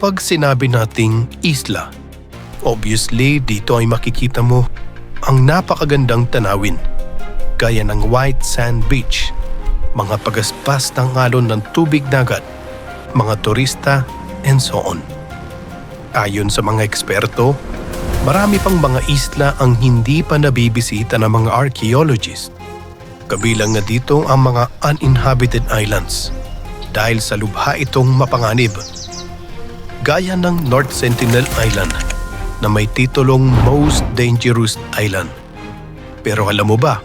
Kapag sinabi nating isla, obviously dito ay makikita mo ang napakagandang tanawin, gaya ng white sand beach, mga pagaspas ng alon ng tubig dagat, mga turista, and so on. Ayon sa mga eksperto, marami pang mga isla ang hindi pa nabibisita ng mga archaeologists. Kabilang na dito ang mga uninhabited islands dahil sa lubha itong mapanganib. Gaya ng North Sentinel Island na may titulong Most Dangerous Island. Pero alam mo ba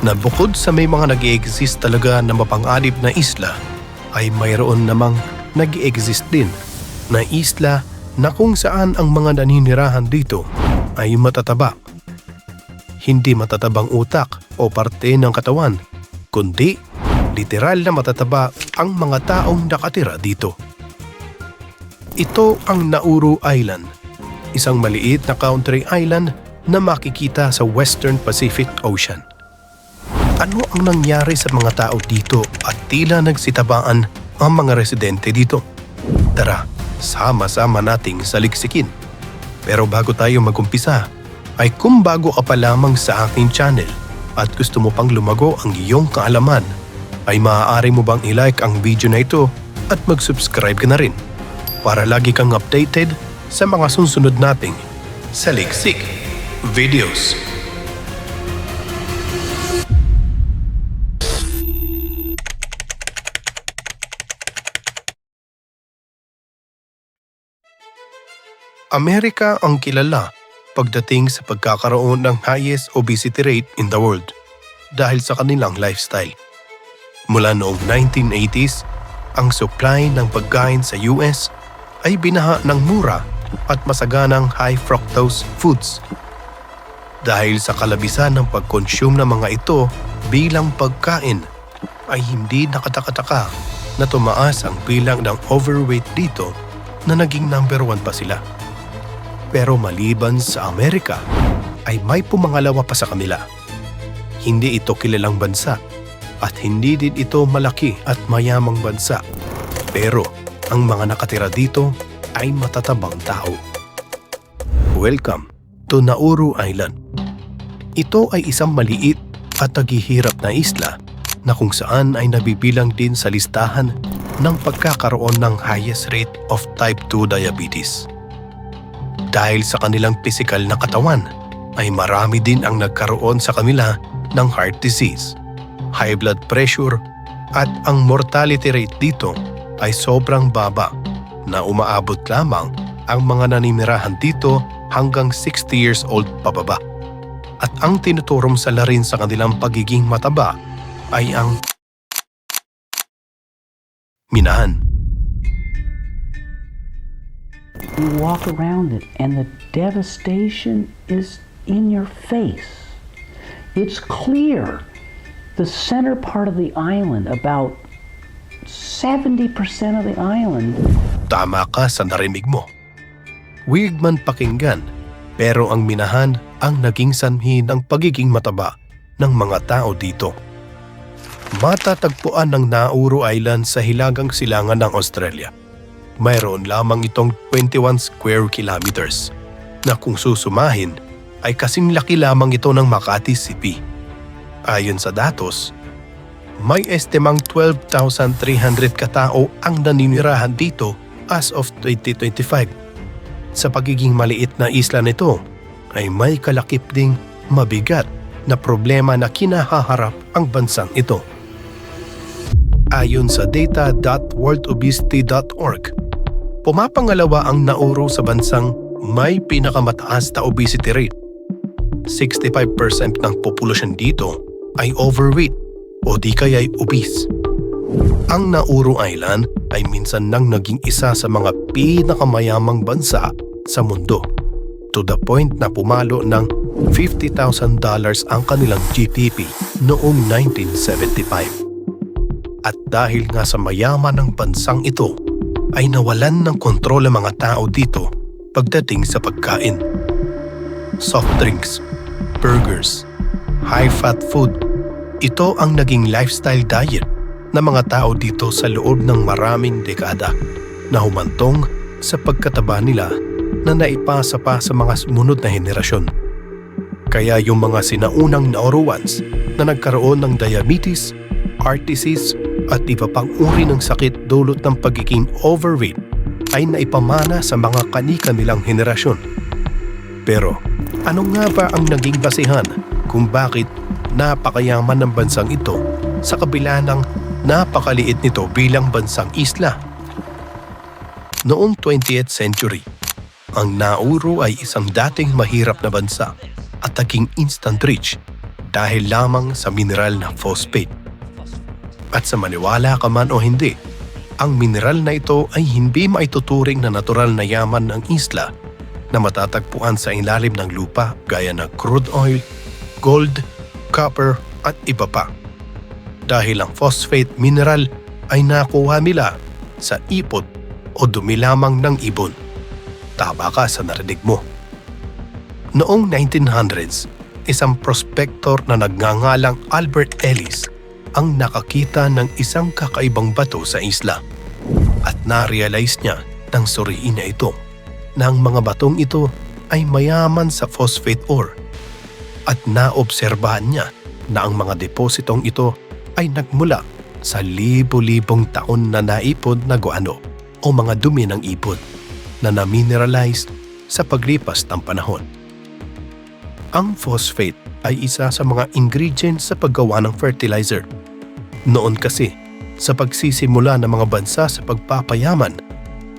na bukod sa may mga nag exist talaga na mapanganib na isla, ay mayroon namang nag exist din na isla na kung saan ang mga naninirahan dito ay matataba. Hindi matatabang utak o parte ng katawan, kundi literal na matataba ang mga taong nakatira dito. Ito ang Nauru Island, isang maliit na country island na makikita sa Western Pacific Ocean. Ano ang nangyari sa mga tao dito at tila nagsitabaan ang mga residente dito? Tara, sama-sama nating saliksikin. Pero bago tayo magumpisa, ay kung bago ka pa lamang sa aking channel at gusto mo pang lumago ang iyong kaalaman, ay maaari mo bang ilike ang video na ito at mag-subscribe ka na rin para lagi kang updated sa mga susunod nating saliksik videos. Amerika ang kilala pagdating sa pagkakaroon ng highest obesity rate in the world dahil sa kanilang lifestyle. Mula noong 1980s, ang supply ng pagkain sa US ay binaha ng mura at masaganang high fructose foods. Dahil sa kalabisan ng pag-consume ng mga ito bilang pagkain, ay hindi nakatakataka na tumaas ang bilang ng overweight dito na naging number one pa sila. Pero maliban sa Amerika, ay may pumangalawa pa sa kanila. Hindi ito kilalang bansa at hindi din ito malaki at mayamang bansa. Pero ang mga nakatira dito ay matatabang tao. Welcome to Nauru Island. Ito ay isang maliit at naghihirap na isla na kung saan ay nabibilang din sa listahan ng pagkakaroon ng highest rate of type 2 diabetes. Dahil sa kanilang pisikal na katawan, ay marami din ang nagkaroon sa kanila ng heart disease, high blood pressure, at ang mortality rate dito ay sobrang baba na umaabot lamang ang mga naninirahan dito hanggang 60 years old pababa. At ang tinuturong sala rin sa kanilang pagiging mataba ay ang minahan. You walk around it, and the devastation is in your face. It's clear. The center part of the island, about 70% of the island, Tama ka sa narinig mo. Weird man pakinggan, pero ang minahan ang naging sanhi ng pagiging mataba ng mga tao dito. Matatagpuan ng Nauru Island sa hilagang silangan ng Australia. Mayroon lamang itong 21 square kilometers na kung susumahin ay kasing laki lamang ito ng Makati City. Ayon sa datos, may estimang 12,300 katao ang naninirahan dito as of 2025. Sa pagiging maliit na isla nito, ay may kalakip ding mabigat na problema na kinahaharap ang bansang ito. Ayon sa data.worldobesity.org, pumapangalawa ang Nauru sa bansang may pinakamataas na obesity rate. 65% ng populasyon dito ay overweight o di kaya'y obese. Ang Nauru Island ay minsan nang naging isa sa mga pinakamayamang bansa sa mundo to the point na pumalo ng $50,000 ang kanilang GDP noong 1975. At dahil nga sa mayaman ng bansang ito, ay nawalan ng kontrol ang mga tao dito pagdating sa pagkain. Soft drinks, burgers, high-fat food, ito ang naging lifestyle diet ng mga tao dito sa loob ng maraming dekada na humantong sa pagkataba nila na naipasa pa sa mga sumunod na henerasyon. Kaya yung mga sinaunang Nauruans na nagkaroon ng diabetes, heart disease at iba pang uri ng sakit dulot ng pagiging overweight ay naipamana sa mga kanika nilang henerasyon. Pero ano nga ba ang naging basihan kung bakit napakayaman ng bansang ito sa kabila ng napakaliit nito bilang bansang isla? Noong 20th century, ang Nauru ay isang dating mahirap na bansa at naging instant rich dahil lamang sa mineral na phosphate. At sa maniwala ka man o hindi, ang mineral na ito ay hindi maituturing na natural na yaman ng isla na matatagpuan sa ilalim ng lupa gaya ng crude oil, gold, copper at iba pa. Dahil ang phosphate mineral ay nakuha nila sa ipot o dumi lamang ng ibon. Tama ka sa narinig mo. Noong 1900s, isang prospector na nagngangalang Albert Ellis ang nakakita ng isang kakaibang bato sa isla. At na-realize niya nang suriin niya ito na ang mga batong ito ay mayaman sa phosphate ore. At naobserbahan niya na ang mga depositong ito ay nagmula sa libo-libong taon na naipon na guano o mga dumi ng ipon na na-mineralize sa paglipas ng panahon. Ang phosphate ay isa sa mga ingredients sa paggawa ng fertilizer. Noon kasi, sa pagsisimula ng mga bansa sa pagpapayaman,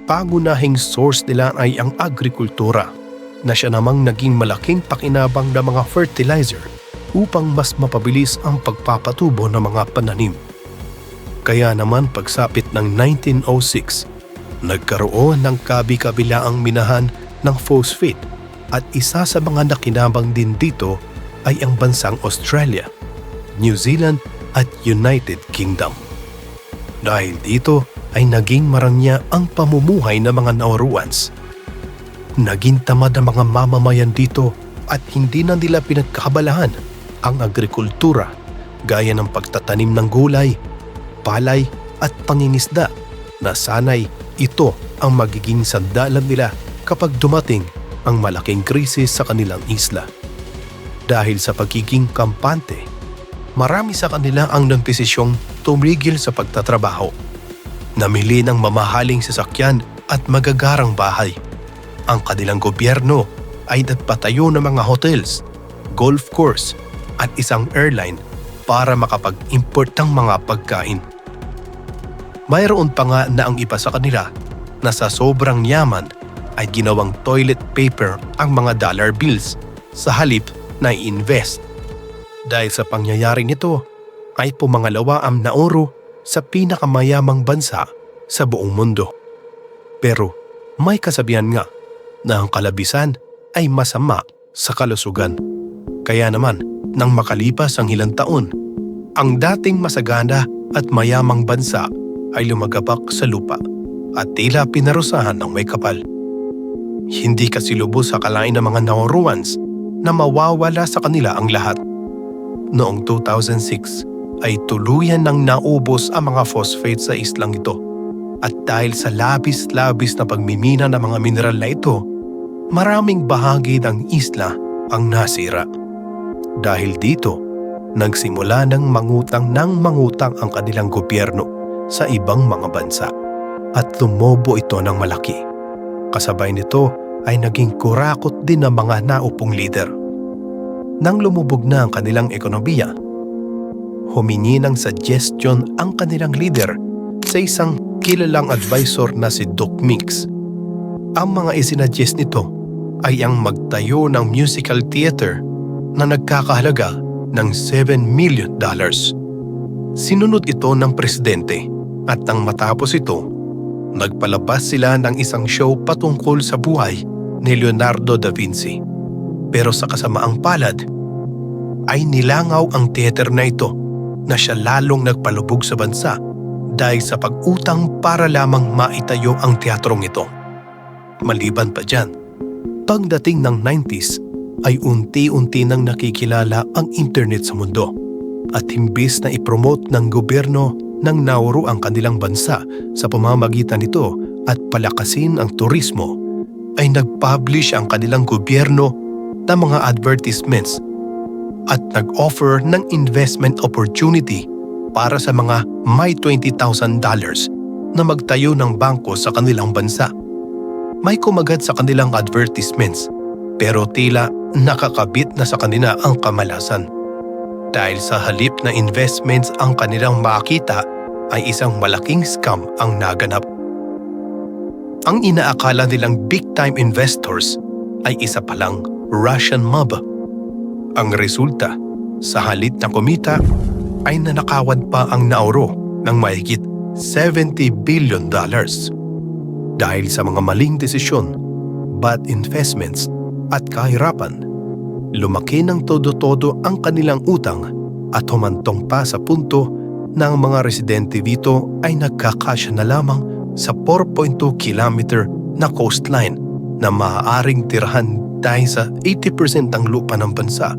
pagunahing source nila ay ang agrikultura na siya namang naging malaking pakinabang ng mga fertilizer upang mas mapabilis ang pagpapatubo ng mga pananim. Kaya naman pagsapit ng 1906, nagkaroon ng kabi-kabilaang minahan ng phosphate at isa sa mga nakinabang din dito ay ang bansang Australia, New Zealand at United Kingdom. Dahil dito ay naging marangya ang pamumuhay ng mga Nauruans. Naging tamad ang mga mamamayan dito at hindi na nila pinagkabalahan ang agrikultura gaya ng pagtatanim ng gulay, palay at pangingisda na sanay ito ang magiging sandalan nila kapag dumating ang malaking krisis sa kanilang isla. Dahil sa pagiging kampante, marami sa kanila ang nagdesisyong tumigil sa pagtatrabaho. Namili ng mamahaling sasakyan at magagarang bahay. Ang kanilang gobyerno ay nagpatayo ng mga hotels, golf course at isang airline para makapag-import ng mga pagkain. Mayroon pa nga na ang iba sa kanila na sa sobrang yaman ay ginawang toilet paper ang mga dollar bills sa halip na i-invest. Dahil sa pangyayari nito ay pumangalawa ang Nauru sa pinakamayamang bansa sa buong mundo. Pero may kasabihan nga na ang kalabisan ay masama sa kalusugan. Kaya naman, nang makalipas ang ilang taon, ang dating masagana at mayamang bansa ay lumagabak sa lupa at tila pinarusahan ng may kapal. Hindi kasi lubos sa kalain ng mga Nauruans na mawawala sa kanila ang lahat. Noong 2006 ay tuluyan nang naubos ang mga phosphate sa islang ito. At dahil sa labis-labis na pagmimina ng mga mineral na ito, maraming bahagi ng isla ang nasira. Dahil dito, nagsimula ng mangutang ng mangutang ang kanilang gobyerno sa ibang mga bansa at tumobo ito ng malaki. Kasabay nito ay naging kurakot din ng mga naupong leader. Nang lumubog na ang kanilang ekonomiya, humingi ng suggestion ang kanilang leader sa isang kilalang advisor na si Doc Mix. Ang mga isinadjust nito ay ang magtayo ng musical theater na nagkakahalaga ng 7 million dollars. Sinunod ito ng presidente at nang matapos ito, nagpalabas sila ng isang show patungkol sa buhay ni Leonardo da Vinci. Pero sa kasamaang palad, ay nilangaw ang theater na ito na siya lalong nagpalubog sa bansa dahil sa pag-utang para lamang maitayo ang teatrong ito. Maliban pa dyan, pagdating ng 90s ay unti-unti nang nakikilala ang internet sa mundo at himbis na ipromote ng gobyerno ng Nauru ang kanilang bansa sa pamamagitan nito at palakasin ang turismo ay nag-publish ang kanilang gobyerno ng mga advertisements at nag-offer ng investment opportunity para sa mga may $20,000 na magtayo ng bangko sa kanilang bansa. May kumagat sa kanilang advertisements pero tila nakakabit na sa kanila ang kamalasan. Dahil sa halip na investments ang kanilang makita ay isang malaking scam ang naganap. Ang inaakala nilang big-time investors ay isa palang Russian mob. Ang resulta, sa halip na kumita, ay nanakawan pa ang Nauru ng mahigit 70 billion dollars. Dahil sa mga maling desisyon, bad investments at kahirapan, lumaki ng todo-todo ang kanilang utang at humantong pa sa punto na ang mga residente dito ay nagkakasya na lamang sa 4.2 kilometer na coastline na maaaring tirahan dahil sa 80% ng lupa ng bansa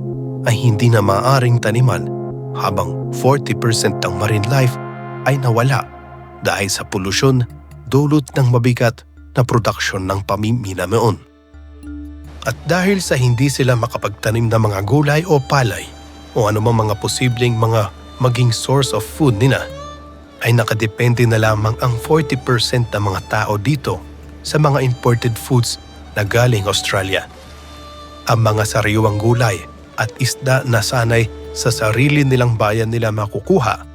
ay hindi na maaaring taniman habang 40% ng marine life ay nawala dahil sa polusyon dulot ng mabigat na produksyon ng pamimina noon. At dahil sa hindi sila makapagtanim ng mga gulay o palay o anumang mga posibleng mga maging source of food nila, ay nakadepende na lamang ang 40% ng mga tao dito sa mga imported foods na galing Australia. Ang mga sariwang gulay at isda na sanay sa sarili nilang bayan nila makukuha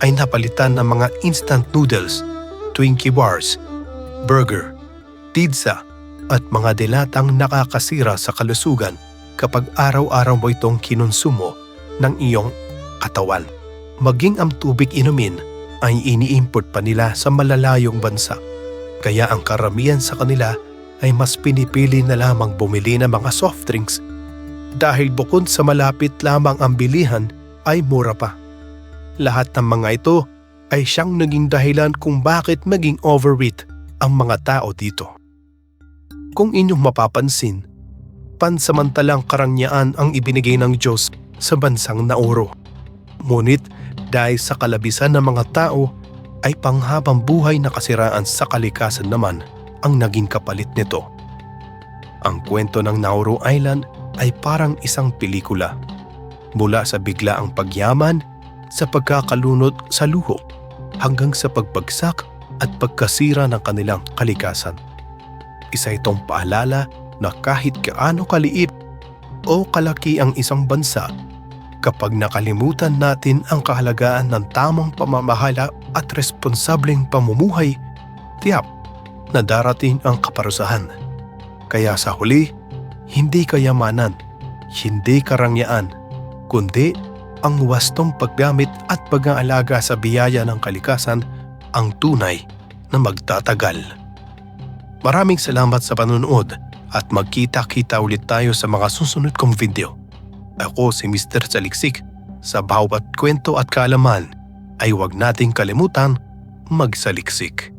ay napalitan ng mga instant noodles, Twinkie bars, burger, pizza at mga dilatang nakakasira sa kalusugan kapag araw-araw mo itong kinonsumo ng iyong katawan. Maging ang tubig inumin ay ini-import pa nila sa malalayong bansa. Kaya ang karamihan sa kanila ay mas pinipili na lamang bumili ng mga soft drinks dahil bukod sa malapit lamang ang bilihan ay mura pa. Lahat ng mga ito ay siyang naging dahilan kung bakit maging overweight ang mga tao dito. Kung inyong mapapansin, pansamantalang karangyaan ang ibinigay ng Diyos sa bansang Nauro. Ngunit dahil sa kalabisan ng mga tao ay panghabang buhay na kasiraan sa kalikasan naman ang naging kapalit nito. Ang kwento ng Nauru Island ay parang isang pelikula. Mula sa biglaang pagyaman, sa pagkakalunod sa luho, hanggang sa pagbagsak at pagkasira ng kanilang kalikasan. Isa itong paalala na kahit kaano kaliit o kalaki ang isang bansa, kapag nakalimutan natin ang kahalagaan ng tamang pamamahala at responsableng pamumuhay, tiyak na darating ang kaparusahan. Kaya sa huli, hindi kayamanan, hindi karangyaan, kundi ang wastong paggamit at pag-aalaga sa biyaya ng kalikasan ang tunay na magtatagal. Maraming salamat sa panonood at magkita-kita ulit tayo sa mga susunod kong video. Ako si Mr. Saliksik. Sa bawat kwento at kaalaman ay huwag nating kalimutan magsaliksik.